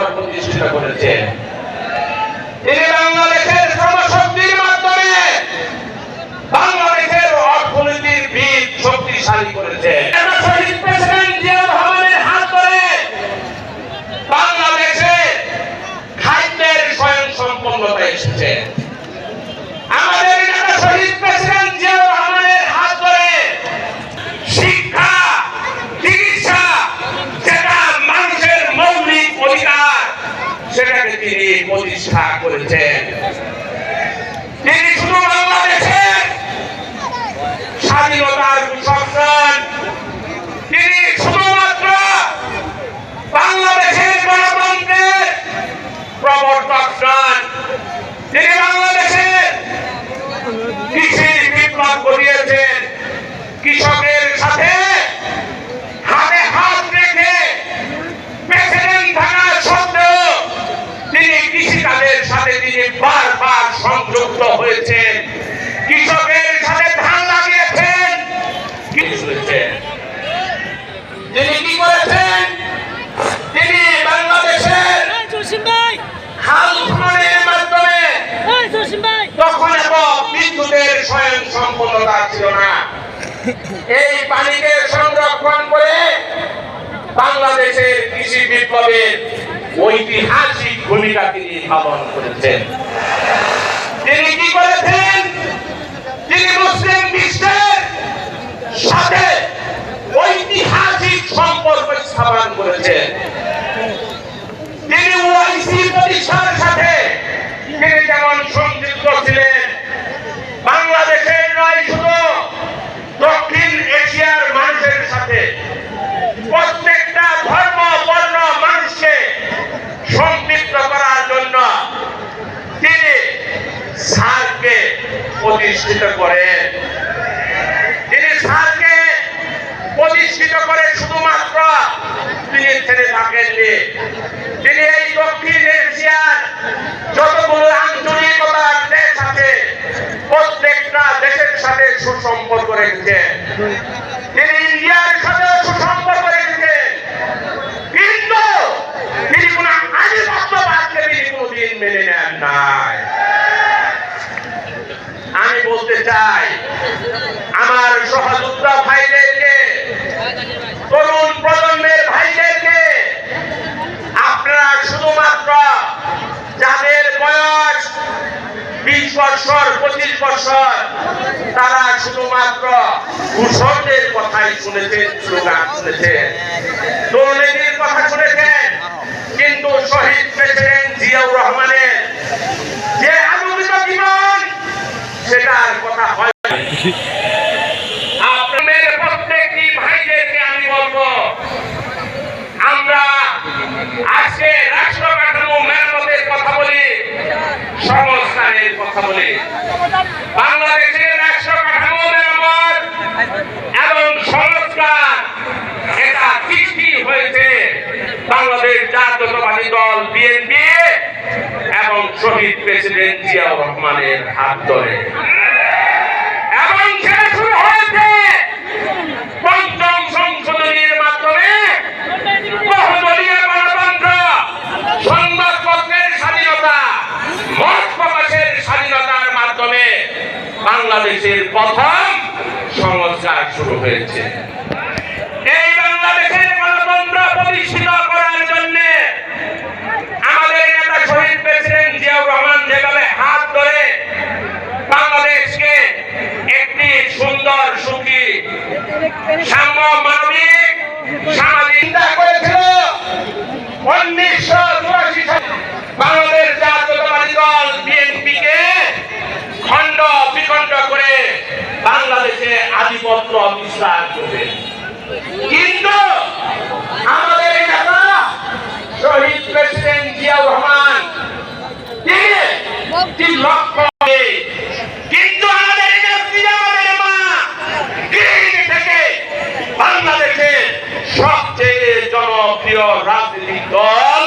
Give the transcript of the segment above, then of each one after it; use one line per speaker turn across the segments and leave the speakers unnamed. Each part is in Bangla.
স্তর প্রতিষ্ঠিত করেছেন তিনি বাংলাদেশের শ্রমশক্তির মাধ্যমে বাংলাদেশের অর্থনীতির বীজ শক্তিশালী করেছেন শহীদ প্রেসিডেন্ট জিয়া রহমানের হাত ধরে বাংলাদেশে খাদ্যের স্বয়ং সম্পন্নতা এসেছে আমাদের নেতা শহীদ প্রেসিডেন্ট জিয়া রহমানের হাত ধরে শিক্ষা চিকিৎসা যেটা মানুষের মৌলিক অধিকার সেটাকে তিনি প্রতিষ্ঠা করেছেন তিনি শুধু বাংলাদেশের স্বাধীনতার ঘোষক নন তিনি শুধুমাত্র বাংলাদেশের গণতন্ত্রের প্রবর্তক নন তিনি বাংলাদেশের কৃষি বিপ্লব ঘটিয়েছেন কৃষকের সাথে হাতে হাত রেখে প্রেসিডেন্ট থাকা সত্ত্বেও তিনি কৃষিকাজের সাথে তিনি বারবার সংযুক্ত হয়েছেন কৃষকের সাথে ধান লাগিয়েছেন কি হয়েছে? তিনি কি করেছেন তিনি বাংলাদেশের
এই জসিম ভাই
খাল খননের মাধ্যমে
এই জসিম ভাই
তখন এত বিদ্যুতের স্বয়ং সম্পূর্ণতা ছিল না। এই পানিকে সংরক্ষণ করে বাংলাদেশের কৃষি বিপ্লবের ঐতিহাসিক ভূমিকা তিনি পালন করেছেন। তিনি কি করেছেন? তিনি মুসলিম বিশ্বের সাথে ঐতিহাসিক সম্পর্ক স্থাপন করেছেন তিনি ওআইসি প্রতিষ্ঠার সাথে তিনি যেমন সংযুক্ত ছিলেন বাংলাদেশের নয় শুধু দক্ষিণ এশিয়ার মানুষের সাথে প্রত্যেকটা ধর্ম বর্ণ মানুষকে সম্পৃক্ত করার জন্য তিনি সারকে প্রতিষ্ঠিত করেন তিনি সারকে প্রতিষ্ঠিত করে শুধুমাত্র তিনি ছেড়ে থাকেননি। তিনি এই দক্ষিণ এশিয়ার যতগুলো আঞ্চলিকতার দেশ আছে, প্রত্যেকটা দেশের সাথে সুসম্পর্ক রেখেছেন তিনি ইন্ডিয়ার সাথে সুসম্পর্ক রেখেছেন কিন্তু তিনি কোন আধিপত্যবাদকে তিনি কোনদিন মেনে নেন নাই। আমি বলতে চাই, আমার সহযোদ্ধা ভাইদেরকে, তরুণ প্রজন্মের ভাইদেরকে, আপনারা শুধুমাত্র যাদের বয়স বিশ বছর পঁচিশ বছর তারা শুধুমাত্র ঘুষকদের কথাই শুনেছেন, স্লোগান শুনেছেন। দুর্নীতির কথা শুনেছেন, কিন্তু শহীদ প্রেসিডেন্ট জিয়াউর রহমানের যে আলোকিত জীবন সেটার কথা হয় আপনাদের প্রত্যেকটি ভাইদেরকে আমি বলব আমরা আজকে রাষ্ট্র কাঠামো মেরামতের কথা বলি সংস্কারের কথা বলি বাংলাদেশের রাষ্ট্র কাঠামো মেরামত এবং সংস্কার এটা সৃষ্টি হয়েছে বাংলাদেশ জাতীয়তাবাদী দল বিএনপি এবং শহীদ প্রেসিডেন্ট জিয়াউর রহমানের হাত ধরে। শুরু হয়েছে। সংশোধনীর মাধ্যমে স্বাধীনতা স্বাধীনতার মাধ্যমে বাংলাদেশের প্রথম সংস্কার শুরু হয়েছে এই বাংলাদেশের গণতন্ত্র প্রতিষ্ঠিত করার জন্য আমাদের নেতা শহীদ প্রেসিডেন্ট জিয়াউর রহমান যেভাবে হাত ধরে বাংলাদেশকে একটি সুন্দর, সুখী। সাম্য মানবিক সামাজিক। চিন্তা করেছিল উনিশশো চুরাশি সালে বাংলাদেশ জাতীয়তাবাদী দল বিএনপি কে খণ্ড বিখণ্ড করে বাংলাদেশে আধিপত্য বিস্তার করবে। দলীয় রাজনৈতিক দল,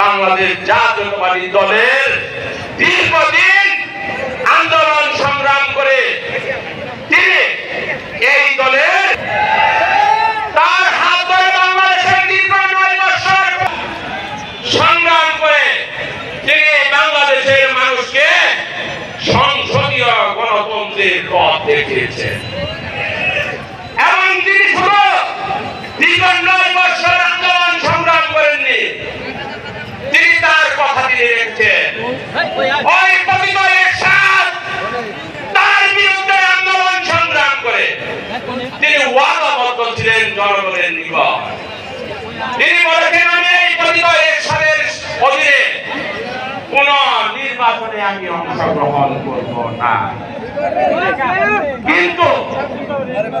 বাংলাদেশ জাতীয়তাবাদী দলের দীর্ঘদিন আন্দোলন সংগ্রাম করে তিনি এই দলের বাংলাদেশের দীর্ঘ সংগ্রাম করে বাংলাদেশের মানুষকে সংসদীয় গণতন্ত্রের পথ দেখিয়েছেন। আমি অংশগ্রহণ করব না কিন্তু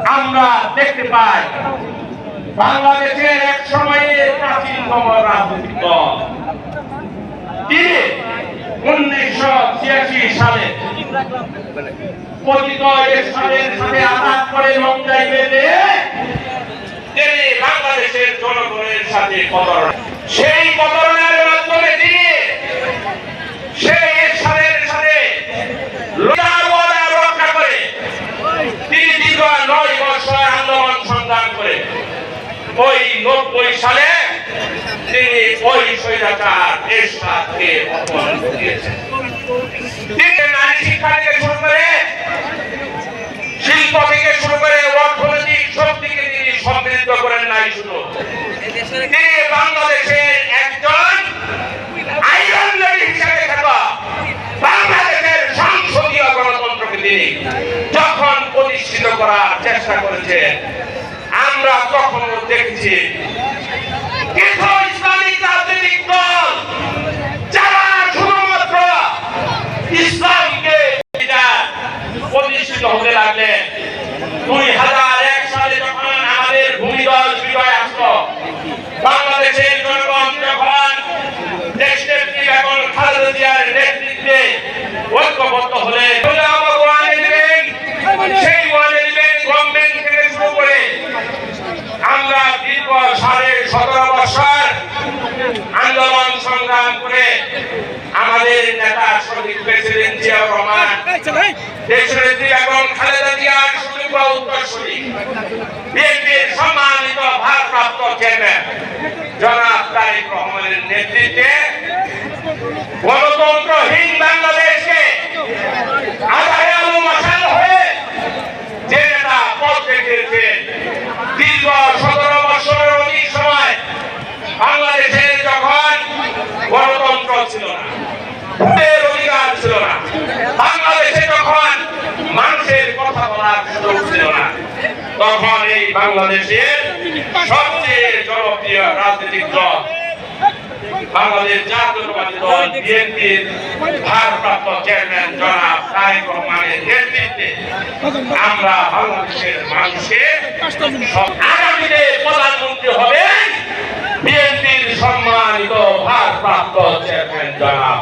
আমরা দেখতে পাই বাংলাদেশের এক সময়ে প্রাচীনতম রাজনৈতিক দল। উনিশশো ছিয়াশি সালে সাথে করে সেই তিনি সেই সালের সাথে লোটার ওয়াদা রক্ষা করে তিনি দীর্ঘ নয় বছর আন্দোলন সংগ্রাম করে ওই নব্বই সালে তিনি ওই স্বৈরাচার এরশাদকে অপমান দিয়েছেন তিনি নারী শিক্ষা থেকে শুরু করে শিল্প থেকে শুরু করে অর্থনৈতিক দিকে তিনি সমৃদ্ধ করেন নাই শুধু। তিনি বাংলাদেশের একজন আইরন লেডি হিসেবে থাকা বাংলাদেশের সংসদীয় গণতন্ত্রকে তিনি যখন প্রতিষ্ঠিত করার চেষ্টা করেছেন আমরা কখনো দেখেছি কিছু ইসলামিক ইসলামকে প্রতিষ্ঠিত হতে লাগলেন দুই হাজার জিয়াউর রহমান দেশনেত্রী তখন এই বাংলাদেশের সবচেয়ে জনপ্রিয় রাজনৈতিক দল বাংলাদেশ জাতীয়তাবাদী দল, বিএনপির ভারপ্রাপ্ত চেয়ারম্যান জনাব তারেক রহমানের নেতৃত্বে আমরা বাংলাদেশের মানুষকে সব- আগামীতে প্রধানমন্ত্রী হবেন বিএনপির সম্মানিত ভারপ্রাপ্ত চেয়ারম্যান জনাব।